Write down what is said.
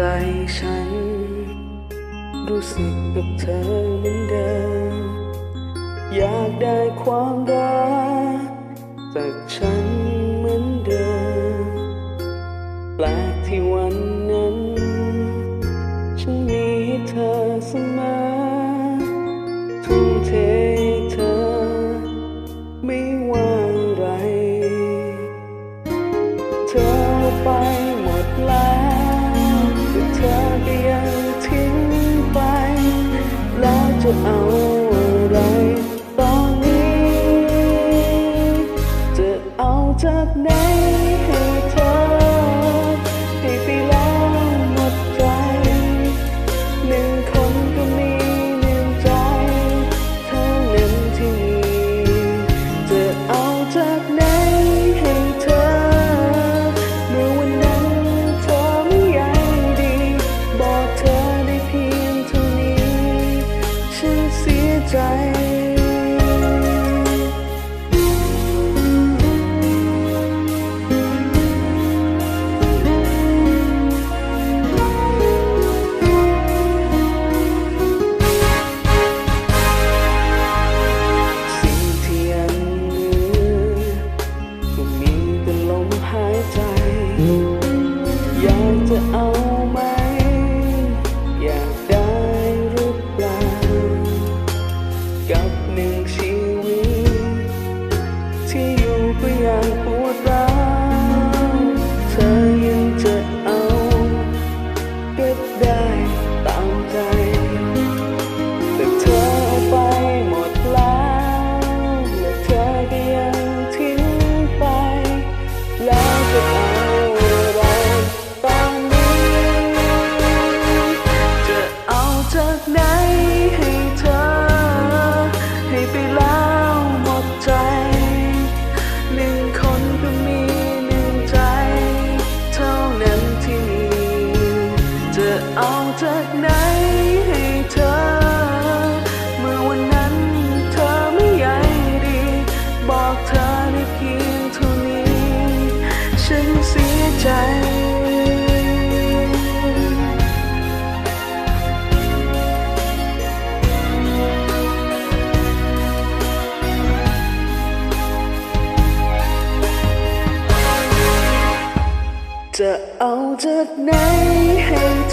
ใจฉัน รู้สึกกับเธอเหมือนเดิม อยากได้ความรักจากฉันเหมือนเดิม แปลกที่วันนั้น ฉันมีให้เธอเสมอทุ่มเทเธอ ไม่ว่าอะไร เธอ จะเอาอะไรตอนนี้ จะเอาจากไหน ใจ ก็ยังปวดร้าวเธอยังจะเอาก็ได้ตามใจ แต่เธอเอาไปหมดแล้วและเธอก็ยังทิ้งไป แล้วจะเอาอะไรตอนนี้ จะเอาจากไหน อาจากไหนให้เธอ เมื่อวันนั้นเธอไม่ใยดี บอกเธอได้เพียงเท่านี้ ฉันเสียใจจะเอาจากไหนให้